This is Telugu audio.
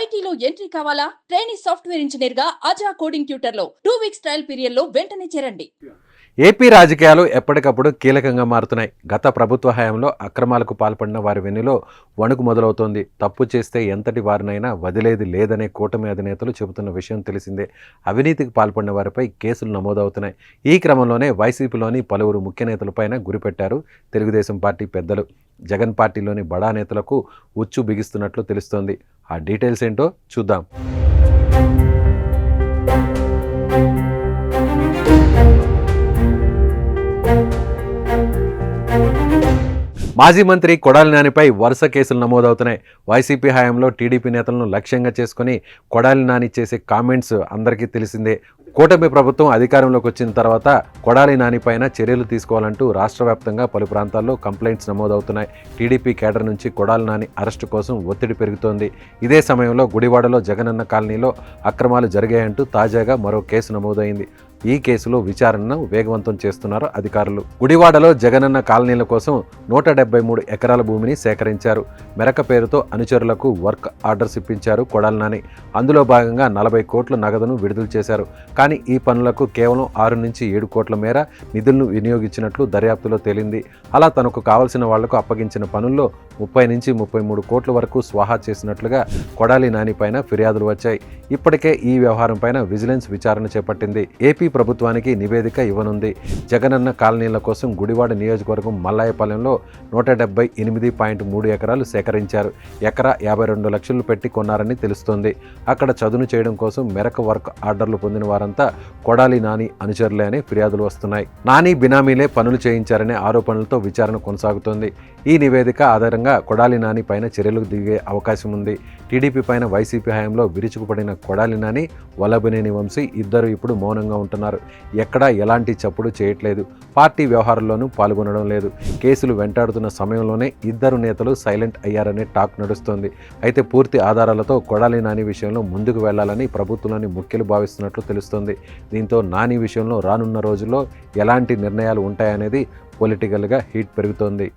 ఐటీలో ఎంట్రీ కావాలా? ట్రైనింగ్ సాఫ్ట్వేర్ ఇంజనీర్గా అజా కోడింగ్ ట్యూటర్లో టూ వీక్స్ ట్రయల్ పీరియడ్లో వెంటనే చేరండి. ఏపీ రాజకీయాలు ఎప్పటికప్పుడు కీలకంగా మారుతున్నాయి. గత ప్రభుత్వ హయాంలో అక్రమాలకు పాల్పడిన వారి వెన్నులో వణుకు మొదలవుతోంది. తప్పు చేస్తే ఎంతటి వారినైనా వదిలేది లేదనే కూటమి అధినేతలు చెబుతున్న విషయం తెలిసిందే. అవినీతికి పాల్పడిన వారిపై కేసులు నమోదవుతున్నాయి. ఈ క్రమంలోనే వైసీపీలోని పలువురు ముఖ్య నేతలపైన గురిపెట్టారు తెలుగుదేశం పార్టీ పెద్దలు. జగన్ పార్టీలోని బడా నేతలకు ఉచ్చు బిగిస్తున్నట్లు తెలుస్తోంది. ఆ డీటెయిల్స్ ఏంటో చూద్దాం. మాజీ మంత్రి కొడాలి నానిపై వరుస కేసులు నమోదవుతున్నాయి. వైసీపీ హయాంలో టీడీపీ నేతలను లక్ష్యంగా చేసుకుని కొడాలి నాని చేసే కామెంట్స్ అందరికీ తెలిసిందే. కూటమి ప్రభుత్వం అధికారంలోకి వచ్చిన తర్వాత కొడాలి నానిపైన చర్యలు తీసుకోవాలంటూ రాష్ట్ర వ్యాప్తంగా పలు ప్రాంతాల్లో కంప్లైంట్స్ నమోదవుతున్నాయి. టీడీపీ కేడర్ నుంచి కొడాలి నాని అరెస్టు కోసం ఒత్తిడి పెరుగుతోంది. ఇదే సమయంలో గుడివాడలో జగనన్న కాలనీలో అక్రమాలు జరిగాయంటూ తాజాగా మరో కేసు నమోదైంది. ఈ కేసులో విచారణను వేగవంతం చేస్తున్నారు అధికారులు. గుడివాడలో జగనన్న కాలనీల కోసం నూట డెబ్బై మూడు ఎకరాల భూమిని సేకరించారు. మెరక పేరుతో అనుచరులకు వర్క్ ఆర్డర్స్ ఇప్పించారు కొడాలి నాని. అందులో భాగంగా నలభై కోట్ల నగదును విడుదల చేశారు. కానీ ఈ పనులకు కేవలం ఆరు నుంచి ఏడు కోట్ల మేర నిధులను వినియోగించినట్లు దర్యాప్తులో తేలింది. అలా తనకు కావలసిన వాళ్ళకు అప్పగించిన పనుల్లో ముప్పై నుంచి ముప్పై మూడు కోట్ల వరకు స్వాహా చేసినట్లుగా కొడాలి నాని పైన ఫిర్యాదులు వచ్చాయి. ఇప్పటికే ఈ వ్యవహారం పైన విజిలెన్స్ విచారణ చేపట్టింది. ఏపీ ప్రభుత్వానికి నివేదిక ఇవ్వనుంది. జగనన్న కాలనీల కోసం గుడివాడ నియోజకవర్గం మల్లాయపాలెంలో నూట డెబ్బై ఎనిమిది పాయింట్ మూడు ఎకరాలు సేకరించారు. ఎకరా యాభై రెండు లక్షలు పెట్టి కొన్నారని తెలుస్తోంది. అక్కడ చదును చేయడం కోసం మెరక వర్క్ ఆర్డర్లు పొందిన వారంతా కొడాలి నాని అనుచరులే అని ఫిర్యాదులు వస్తున్నాయి. నాని బినామీలే పనులు చేయించారనే ఆరోపణలతో విచారణ కొనసాగుతోంది. ఈ నివేదిక ఆధారంగా కొడాలి నాని పైన చర్యలు దిగే అవకాశం ఉంది. టీడీపీ పైన వైసీపీ హయాంలో విరుచుకుపడిన కొడాలి నాని వల్లభనేని వంశీ ఇద్దరు ఇప్పుడు మౌనంగా ఉంటున్నారు. ఎక్కడా ఎలాంటి చప్పుడు చేయట్లేదు. పార్టీ వ్యవహారంలోనూ పాల్గొనడం లేదు. కేసులు వెంటాడుతున్న సమయంలోనే ఇద్దరు నేతలు సైలెంట్ అయ్యారనే టాక్ నడుస్తోంది. అయితే పూర్తి ఆధారాలతో కొడాలి నాని విషయంలో ముందుకు వెళ్ళాలని ప్రభుత్వంలోని ముఖ్యులు భావిస్తున్నట్లు తెలుస్తోంది. దీంతో నాని విషయంలో రానున్న రోజుల్లో ఎలాంటి నిర్ణయాలు ఉంటాయనేది పొలిటికల్గా హీట్ పెరుగుతోంది.